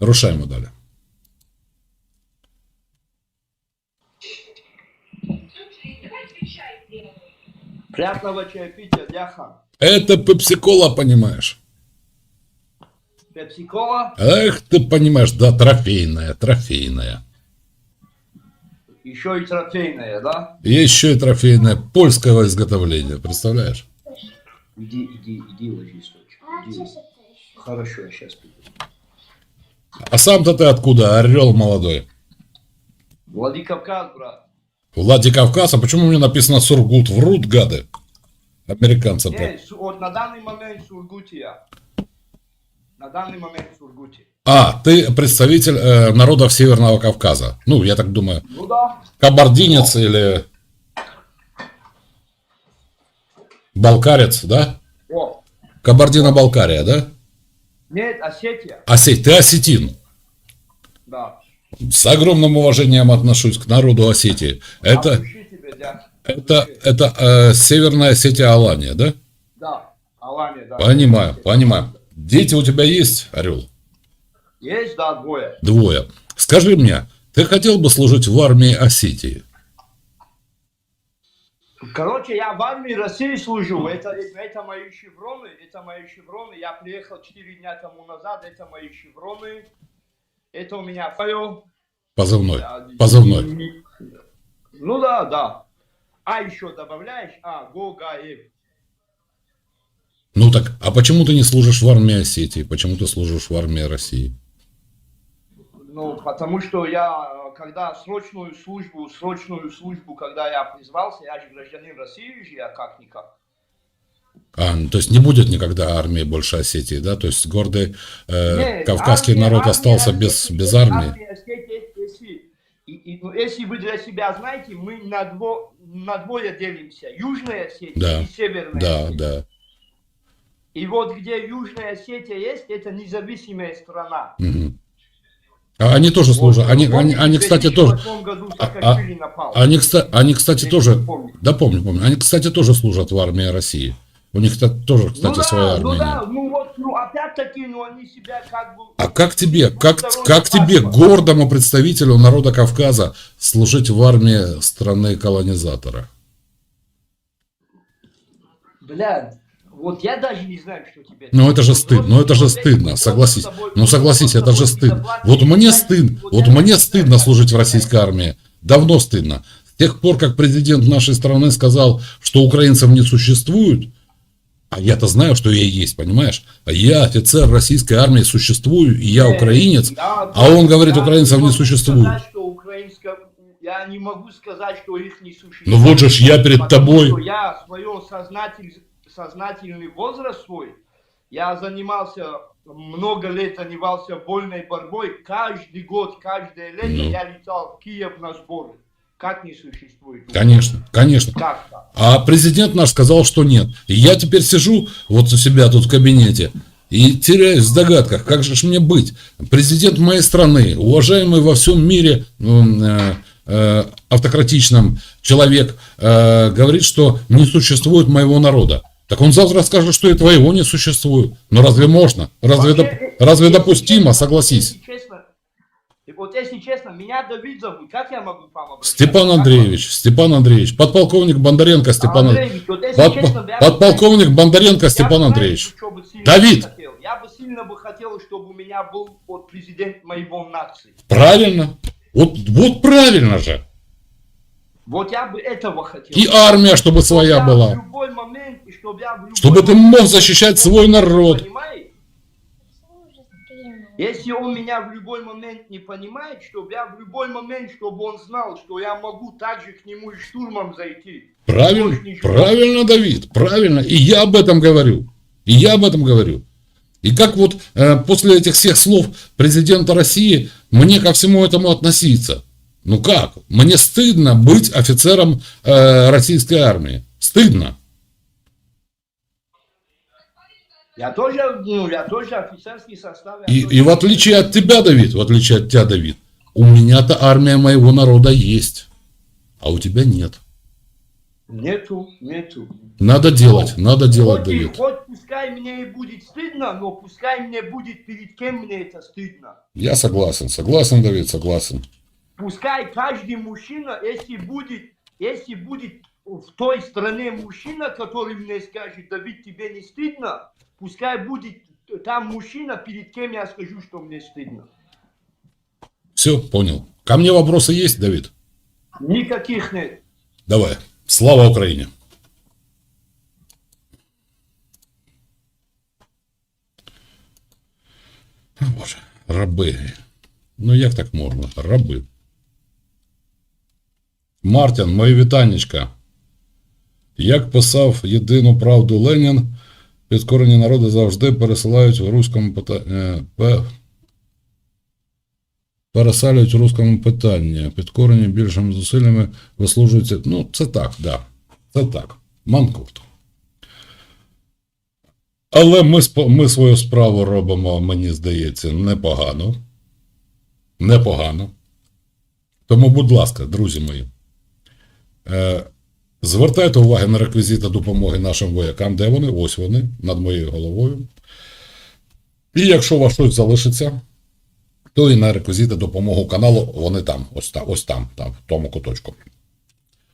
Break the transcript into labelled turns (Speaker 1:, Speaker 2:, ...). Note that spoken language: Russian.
Speaker 1: Рушай ему дали.
Speaker 2: Приятного чаепития, дяха.
Speaker 1: Это пепсикола, понимаешь?
Speaker 2: Пепсикола,
Speaker 1: Эх, ты понимаешь, да, трофейная, трофейная.
Speaker 2: еще и трофейная, да?
Speaker 1: Еще и трофейная польского изготовления, представляешь?
Speaker 2: Иди, иди, иди, ложись, дочь. Иди. Хорошо, я сейчас приду.
Speaker 1: А сам-то ты откуда, орел молодой?
Speaker 2: Владикавказ, брат.
Speaker 1: Владикавказ, а почему мне написано Сургут? Врут, гады. Американцы.
Speaker 2: Не, Су- вот на данный момент Сургутия. На данный момент Сургутия.
Speaker 1: А, ты представитель э, народов Северного Кавказа. Ну, я так думаю,
Speaker 2: Ну да.
Speaker 1: кабардинец или балкарец, да?
Speaker 2: О,
Speaker 1: Кабардино-Балкария, да?
Speaker 2: Нет, Осетия.
Speaker 1: Осеть, ты осетин.
Speaker 2: Да.
Speaker 1: С огромным уважением отношусь к народу Осетии. Это,
Speaker 2: дядь.
Speaker 1: это, это э, Северная Осетия Алания, да?
Speaker 2: Да, Алания, да.
Speaker 1: Понимаю, понимаю. Дети у тебя есть, Орел?
Speaker 2: Есть, да, двое.
Speaker 1: Двое. Скажи мне, ты хотел бы служить в армии Осетии?
Speaker 2: Короче, я в армии России служу. Это, это, это мои шевроны. Это мои шевроны. Я приехал 4 дня тому назад. Это мои шевроны. Это у меня файл.
Speaker 1: Позывной.
Speaker 2: Я-
Speaker 1: Позывной.
Speaker 2: Ну да, да. А еще добавляешь? А, Гогаев.
Speaker 1: Ну так, а почему ты не служишь в армии Осетии? Почему ты служишь в армии России?
Speaker 2: Ну, потому что я, э, когда срочную службу, срочную службу, когда я призвался, я же гражданин России же, я как-никак.
Speaker 1: А, ну, то есть не будет никогда армии больше Осетии, да? То есть гордый э,
Speaker 2: Не,
Speaker 1: кавказский
Speaker 2: армия-
Speaker 1: народ
Speaker 2: армия
Speaker 1: остался
Speaker 2: Осетии-
Speaker 1: без, без армии.
Speaker 2: армия Осетии, если, и- и, ну, если вы для себя знаете, мы на, дво, на двое делимся. Южная Осетия
Speaker 1: Да,
Speaker 2: и Северная
Speaker 1: Да,
Speaker 2: Осетия.
Speaker 1: да.
Speaker 2: И вот где Южная Осетия есть, это независимая страна.
Speaker 1: Мгм. А они тоже служат.
Speaker 2: Вот,
Speaker 1: Они,
Speaker 2: помните,
Speaker 1: они, они,
Speaker 2: в
Speaker 1: кстати, тоже.
Speaker 2: 2008 году
Speaker 1: А-. Они, кстати, они, кстати, тоже. Да, помню, помню. Они, кстати, тоже служат в армии России. У них -то тоже, кстати,
Speaker 2: ну да,
Speaker 1: своя
Speaker 2: ну
Speaker 1: армия.
Speaker 2: да,
Speaker 1: нет.
Speaker 2: ну вот, ну опять-таки, ну они себя как бы...
Speaker 1: А как тебе, как, как тебе, гордому представителю народа Кавказа, служить в армии страны колонизатора?
Speaker 2: Блядь, вот я даже не знаю, что тебе...
Speaker 1: Ну это же стыдно, ну это же стыдно, согласись. Ну согласись, это же стыдно. Вот мне стыдно, вот мне
Speaker 2: не
Speaker 1: стыдно служить в российской армии. Давно стыдно. С тех пор, как президент нашей страны сказал, что украинцев не существует, а я-то знаю, что я есть, понимаешь? А я офицер российской армии существую, и я
Speaker 2: Э,
Speaker 1: украинец, а он говорит, украинцев не существует.
Speaker 2: Я не могу сказать, что их не существует.
Speaker 1: Ну вот же ж я перед тобой.
Speaker 2: я свое сознатель- сознательный возраст свой, я занимался много лет, занимался вольной борьбой. Каждый год, каждое лето
Speaker 1: Ну.
Speaker 2: я летал в Киев на сборы. Как не существует?
Speaker 1: Конечно, конечно.
Speaker 2: Как?
Speaker 1: А президент наш сказал, что нет. И я теперь сижу вот у себя тут в кабинете и теряюсь в догадках, как же ж мне быть. Президент моей страны, уважаемый во всем мире э, э, автократичном человек, э, говорит, что не существует моего народа. Так он завтра скажет, что и твоего не существует. Но разве можно? Разве,
Speaker 2: Вообще,
Speaker 1: доп- разве
Speaker 2: если
Speaker 1: допустимо,
Speaker 2: честно,
Speaker 1: согласись?
Speaker 2: Если честно, вот если честно, меня Давид зовут, как я могу к вам обращаться?
Speaker 1: Степан
Speaker 2: Как
Speaker 1: Андреевич, Степан Андреевич, подполковник Бондаренко? Степан Андреевич.
Speaker 2: Вот
Speaker 1: Под-
Speaker 2: честно, я бы-
Speaker 1: подполковник Бондаренко
Speaker 2: я
Speaker 1: Степан
Speaker 2: бы,
Speaker 1: Андреевич.
Speaker 2: бы
Speaker 1: Давид!
Speaker 2: хотел? Я бы сильно бы хотел, чтобы у меня был вот президент моего нации.
Speaker 1: Правильно. Вот, вот правильно же.
Speaker 2: Вот я бы этого хотел.
Speaker 1: И армия, чтобы
Speaker 2: Чтоб
Speaker 1: своя
Speaker 2: я
Speaker 1: была.
Speaker 2: Момент, чтобы
Speaker 1: Чтобы ты мог защищать свой народ.
Speaker 2: Понимаете? Если он меня в любой момент не понимает, чтобы я в любой момент, чтобы он знал, что я могу также к нему и штурмом зайти.
Speaker 1: Правильно, правильно, Давид, правильно. И я об этом говорю. И я об этом говорю. И как вот э, после этих всех слов президента России мне ко всему этому относиться? Ну как? Мне стыдно быть офицером э, российской армии. Стыдно.
Speaker 2: Я тоже, ну, я тоже офицерский состав.
Speaker 1: И,
Speaker 2: тоже-
Speaker 1: и в отличие от тебя, Давид, в отличие от тебя, Давид, у меня-то армия моего народа есть, а у тебя нет.
Speaker 2: Нету, нету.
Speaker 1: Надо делать, надо делать,
Speaker 2: хоть,
Speaker 1: Давид.
Speaker 2: хоть пускай мне и будет стыдно, но пускай мне будет перед кем мне это стыдно.
Speaker 1: Я согласен, согласен, Давид, согласен.
Speaker 2: Пускай каждый мужчина, если будет, если будет в той стране мужчина, который мне скажет, Давид, тебе не стыдно, пускай будет там мужчина, перед кем я скажу, что мне стыдно.
Speaker 1: Все, понял. Ко мне вопросы есть, Давид?
Speaker 2: Никаких нет.
Speaker 1: Давай. Слава Україні! О, Боже, раби. Ну як так можна? Раби. Мартін, моє вітаннячка. Як писав єдину правду Ленін, підкорені народи завжди пересилають в руському питанні. Пересалюють в руському питанні. Підкорені більшими зусиллями вислужуються. Ну, це так, да. Це так. Манкурт. Але ми, ми свою справу робимо, мені здається, непогано. Непогано. Тому, будь ласка, друзі мої, е, звертайте увагу на реквізити допомоги нашим воякам. Де вони? Ось вони, над моєю головою. І якщо у вас щось залишиться, то і на реквізити допомогу каналу, вони там, ось там, ось там, там, в тому куточку.